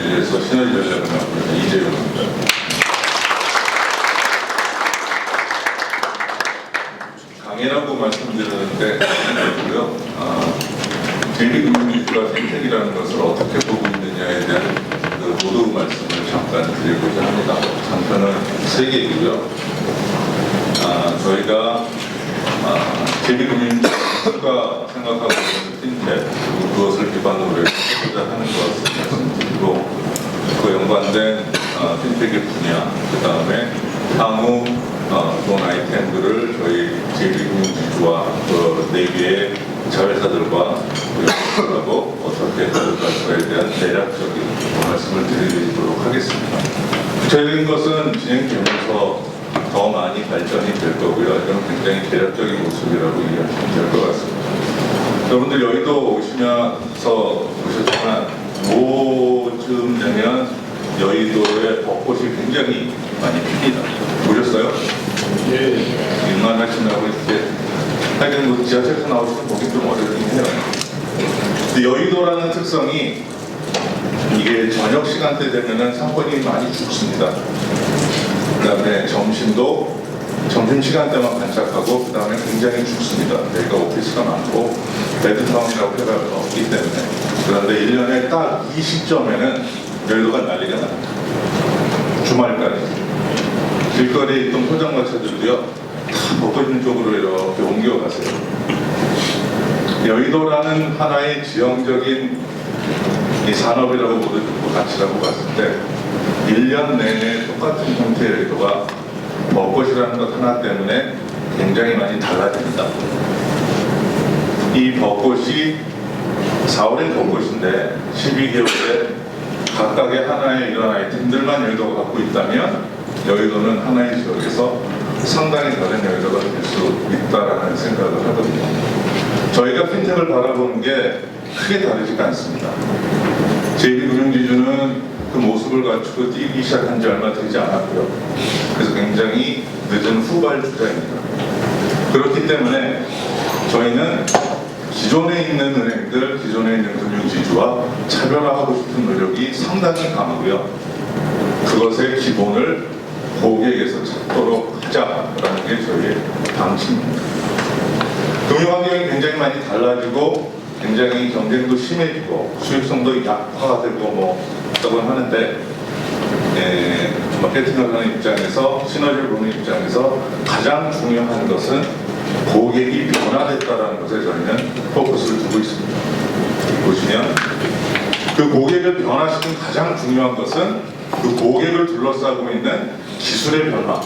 제일금융지에서 시너지 전략을 맡고 있는 이재용 입니다. 강해라고 말씀드렸는데 강해고요. 아, 제일금융지가 생태이라는 것을 어떻게 보고 있느냐에 대한 그 모두 말씀을 잠깐 드리고자 합니다. 장편은 세 개이고요. 아, 저희가 아, 제비금융가 생각하고 있는 핀텍 그것을 기반으로 해보자 하는 것을 말씀드리고 그 연관된 아, 핀텍의 분야 그 다음에 향후 아, 돈 아이템들을 저희 제비금융지주와 그 네개의 자회사들과 연구하고 어떻게 해볼까에 대한 대략적인 말씀을 드리도록 하겠습니다. 구체적인 것은 진행되면서 더 많이 발전이 될 거고요. 이건 굉장히 대략적인 모습이라고 이해하시면 될 것 같습니다. 여러분들 여의도 오시면서 보셨지만 뭐쯤 여의도에 벚꽃이 굉장히 많이 핍니다. 보셨어요? 예. 일만 하시느라고 이렇게 하여튼 뭐 지하철에서 나오시면 보기 좀 어렵긴 해요. 근데 여의도라는 특성이 이게 저녁 시간대 되면은 상권이 많이 죽습니다. 그 다음에 점심도 점심 시간대만 반짝하고 그 다음에 굉장히 죽습니다. 여기가 오피스가 많고 베드타운이라고 해가 없기 때문에 그런데 1년에 딱 이 시점에는 여의도가 난리가 납니다. 주말까지 길거리에 있던 포장마차들도요 다 먹고 있는 쪽으로 이렇게 옮겨가세요. 여의도라는 하나의 지형적인 이 산업이라고 모두 듣고 가치라고 봤을 때 1년 내내 똑같은 형태의 여의도가 벚꽃이라는 것 하나 때문에 굉장히 많이 달라집니다. 이 벚꽃이 4월엔 벚꽃인데 12개월에 각각의 하나의 이런 아이템들만 여의도가 갖고 있다면 여의도는 하나의 지역에서 상당히 다른 여의도가 될 수 있다라는 생각을 하거든요. 저희가 핀텍을 바라보는 게 크게 다르지가 않습니다. JB금융지주는 그 모습을 갖추고 뛰기 시작한 지 얼마 되지 않았고요. 그래서 굉장히 늦은 후발주자입니다. 그렇기 때문에 저희는 있는 은행들, 기존에 있는 금융지주와 차별화하고 싶은 노력이 상당히 강하고요. 그것의 기본을 고객에서 찾도록 하자라는 게 저희의 방침입니다. 금융환경이 굉장히 많이 달라지고 굉장히 경쟁도 심해지고 수익성도 약화되고 뭐 있다고 하는데 예, 마케팅을 하는 입장에서 시너지를 보는 입장에서 가장 중요한 것은 고객이 변화됐다는 것에 저희는 포커스를 두고 있습니다. 보시면 그 고객을 변화시킨 가장 중요한 것은 그 고객을 둘러싸고 있는 기술의 변화,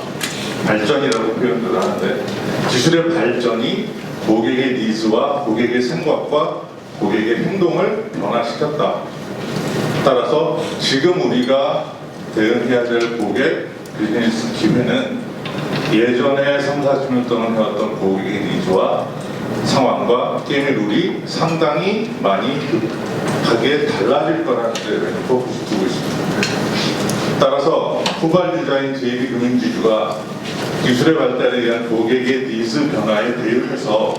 발전이라고 표현을 하는데 기술의 발전이 고객의 니즈와 고객의 생각과 고객의 행동을 변화시켰다. 따라서 지금 우리가 대응해야 될 고객 비즈니스 기회는 예전에 3, 40년 동안 해왔던 고객의 니즈와 상황과 게임의 룰이 상당히 많이 급하게 달라질 거라는 데를 포커스 두고 있습니다. 따라서 후발주자인 JB금융지주가 기술의 발달에 의한 고객의 니즈 변화에 대응해서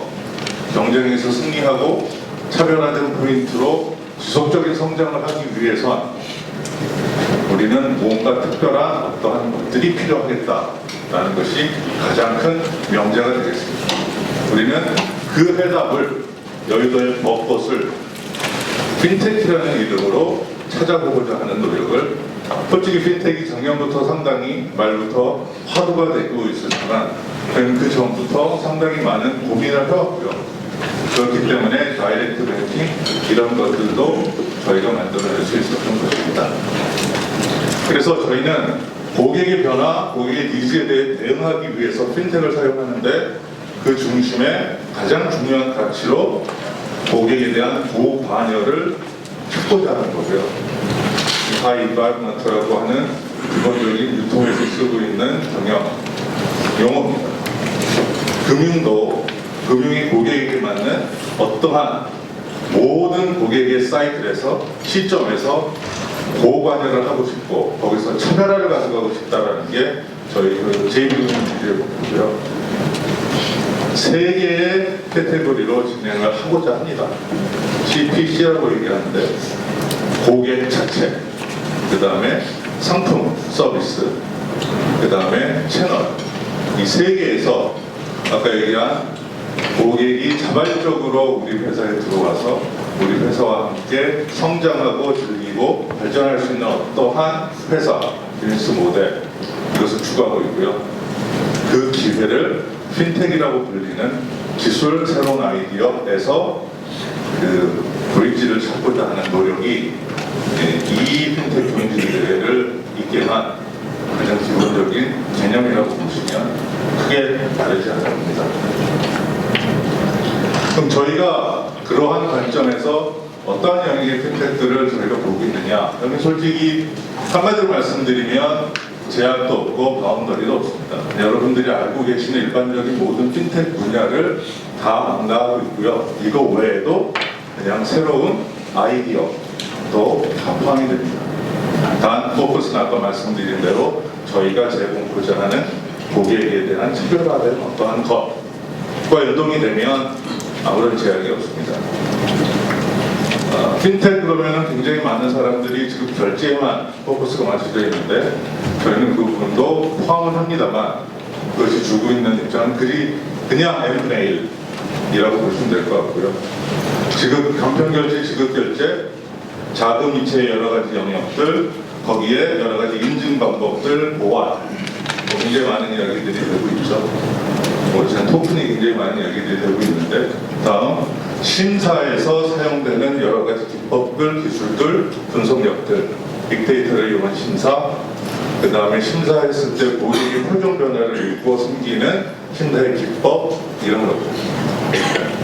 경쟁에서 승리하고 차별화된 포인트로 지속적인 성장을 하기 위해선 우리는 뭔가 특별한 어떠한 것들이 필요하겠다라는 것이 가장 큰 명제가 되겠습니다. 우리는 그 해답을 여의도의 벚꽃을 핀텍이라는 이름으로 찾아보고자 하는 노력을 솔직히 핀텍이 작년부터 상당히 말부터 화두가 되고 있었지만 저희는 그 전부터 상당히 많은 고민을 해왔고요. 그렇기 때문에 다이렉트 뱅킹 이런 것들도 저희가 만들어낼 수 있었던 것입니다. 그래서 저희는 고객의 변화, 고객의 니즈에 대해 대응하기 위해서 핀텍을 사용하는데 그 중심에 가장 중요한 가치로 고객에 대한 고반열을 찾고자 하는 거고요. 하이바이먼트라고 하는 기본적인 유통에서 쓰고 있는 경영 용어입니다. 금융도 금융이 고객에게 맞는 어떠한 모든 고객의 사이클에서 시점에서 고관여를 하고 싶고 거기서 차별화를 가져가고 싶다라는 게 저희 그 제2금융지주의 목표고요. 세 개의 카테고리로 진행을 하고자 합니다. CPC라고 얘기하는데 고객 자체, 그 다음에 상품, 서비스, 그 다음에 채널. 이 세 개에서 아까 얘기한 고객이 자발적으로 우리 회사에 들어와서 우리 회사와 함께 성장하고 즐기고 발전할 수 있는 어떠한 회사, 비즈니스 모델, 이것을 추구하고 있고요. 그 기회를 핀텍이라고 불리는 기술 새로운 아이디어에서 그 브릿지를 찾고자 하는 노력이 예, 이 핀텍 경제 대회를 있게 한 가장 기본적인 개념이라고 보시면 크게 다르지 않습니다. 그럼 저희가 어떠한 영역의 핀텍들을 저희가 보고 있느냐? 여기 솔직히 한마디로 말씀드리면 제약도 없고 바운더리도 없습니다. 여러분들이 알고 계시는 일반적인 모든 핀텍 분야를 다 망라하고 있고요. 이거 외에도 그냥 새로운 아이디어도 다 포함이 됩니다. 단 포커스는 아까 말씀드린 대로 저희가 제공하고자 하는 고객에 대한 차별화된 어떠한 것과 연동이 되면 아무런 제약이 없습니다. 어, 핀텍 그러면은 굉장히 많은 사람들이 지금 결제에만 포커스가 맞춰져 있는데 저희는 그 부분도 포함을 합니다만 그것이 주고 있는 입장은 그리 그냥 M&A이라고 보시면 될 것 같고요. 지급 간편결제, 지급결제, 자금 이체의 여러 가지 영역들, 거기에 여러 가지 인증 방법들, 보완, 뭐 굉장히 많은 이야기들이 되고 있죠. 뭐 지금 토큰이 굉장히 많은 이야기들이 되고 있는데 다음 심사에서 사용되는 여러 가지 기법들, 기술들, 분석력들, 빅데이터를 이용한 심사, 그 다음에 심사했을 때 고객의 표정 변화를 읽고 생기는 심사의 기법 이런 것들.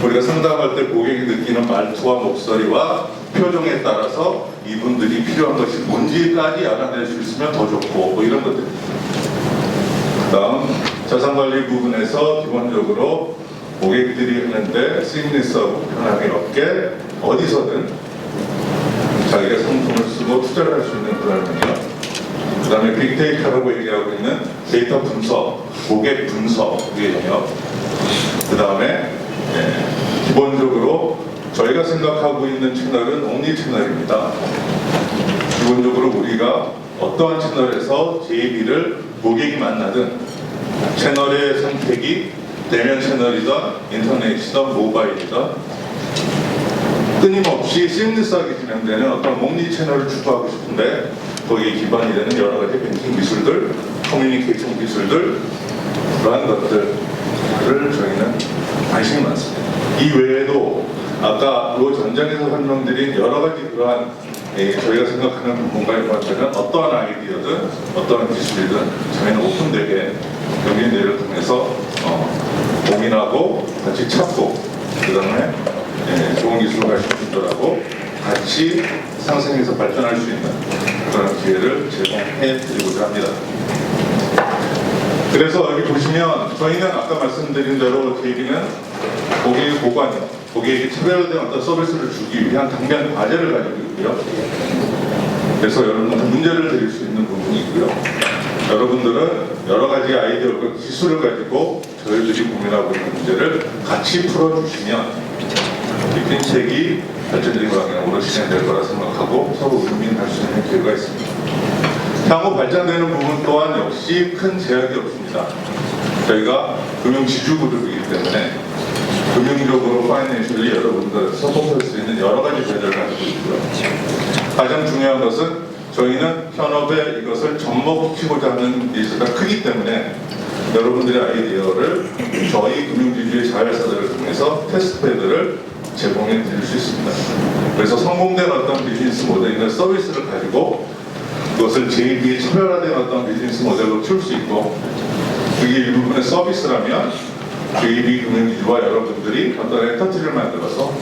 우리가 상담할 때 고객이 느끼는 말투와 목소리와 표정에 따라서 이분들이 필요한 것이 뭔지까지 알아낼 수 있으면 더 좋고 뭐 이런 것들. 그 다음 자산관리 부분에서 기본적으로 고객들이 하는데 시그니스하고 편하게 없게 어디서든 자기가 상품을 쓰고 투자를 할 수 있는 그런 능력 그 다음에 빅데이터라고 얘기하고 있는 데이터 분석, 고객 분석의 영역 그 다음에 기본적으로 저희가 생각하고 있는 채널은 옴니 채널입니다. 기본적으로 우리가 어떠한 채널에서 JB를 고객이 만나든 채널의 선택이 대면 채널이든 인터넷이든 모바일이든 끊임없이 심리스하게 진행되는 어떤 몽니 채널을 추구하고 싶은데 거기에 기반이 되는 여러 가지 뱅킹 기술들, 커뮤니케이션 기술들 그러한 것들을 저희는 관심이 많습니다. 이 외에도 아까 로 전장에서 설명드린 여러 가지 그러한 예, 저희가 생각하는 부분과의 관계는 어떠한 아이디어든 어떠한 기술이든 저희는 오픈되게 경인대를 통해서 어, 고민하고 같이 찾고 그 다음에 예, 좋은 기술을 가진 분들하고 같이 상생해서 발전할 수 있는 그런 기회를 제공해 드리고자 합니다. 그래서 여기 보시면 저희는 아까 말씀드린 대로 저희는 고객의 보관이요, 고객에게 차별된 어떤 서비스를 주기 위한 당면 과제를 가지고 있고요. 그래서 여러분한테 문제를 드릴 수 있는 부분이 있고요. 여러분들은 여러 가지 아이디어과 기술을 가지고 저희들이 고민하고 있는 문제를 같이 풀어주시면 이 핀책이 발전적인 방향으로 진행될 거라 생각하고 서로 윈윈할 수 있는 기회가 있습니다. 향후 발전되는 부분 또한 역시 큰 제약이 없습니다. 저희가 금융 지주 그룹이기 때문에 금융적으로 파이낸셜리 여러분들 서포트할 수 있는 여러 가지 배들을 가지고 있고요. 가장 중요한 것은 저희는 현업에 이것을 접목시키고자 하는 니즈가 크기 때문에 여러분들의 아이디어를 저희 금융지주의 자회사들을 통해서 테스트패드를 제공해 드릴 수 있습니다. 그래서 성공된 어떤 비즈니스 모델이나 서비스를 가지고 그것을 JB의 차별화된 어떤 비즈니스 모델로 키울 수 있고 그게 일부분의 서비스라면 JB 금융지주와 여러분들이 어떤 엔터티를 만들어서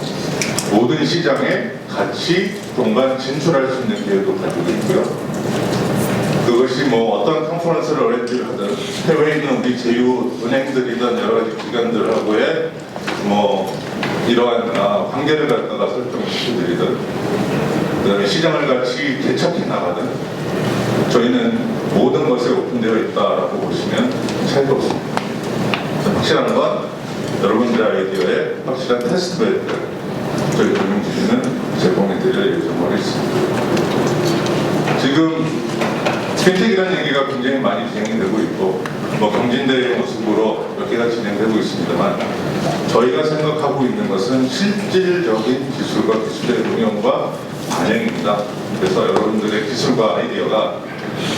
모든 시장에 같이 동반 진출할 수 있는 기회도 가지고 있고요. 그것이 뭐 어떤 컨퍼런스를 어렌지를 하든 해외에 있는 우리 제휴 은행들이든 여러 가지 기관들하고의 뭐 이러한 아, 관계를 갖다가 설정시켜드리든 그다음에 시장을 같이 개척해 나가든 저희는 모든 것에 오픈되어 있다라고 보시면 차이가 없습니다. 확실한 건 여러분들의 아이디어에 확실한 테스트베드 저희 금융지주는 제공해 드릴 예정으로 있습니다. 지금 핀텍이라는 얘기가 굉장히 많이 진행되고 있고 뭐 경진대의 모습으로 몇 개가 진행되고 있습니다만 저희가 생각하고 있는 것은 실질적인 기술과 기술의 응용과 반영입니다. 그래서 여러분들의 기술과 아이디어가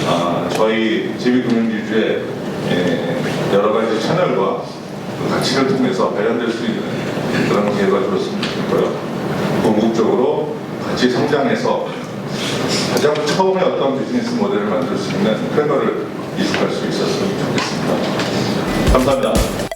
아, 저희 제비금융지주의 예, 여러 가지 채널과 그 가치를 통해서 발현될 수 있는 그런 기회가 주었으면 좋겠고요. 궁극적으로 같이 성장해서 가장 처음에 어떤 비즈니스 모델을 만들 수 있는 패널을 이룩할 수 있었으면 좋겠습니다. 감사합니다.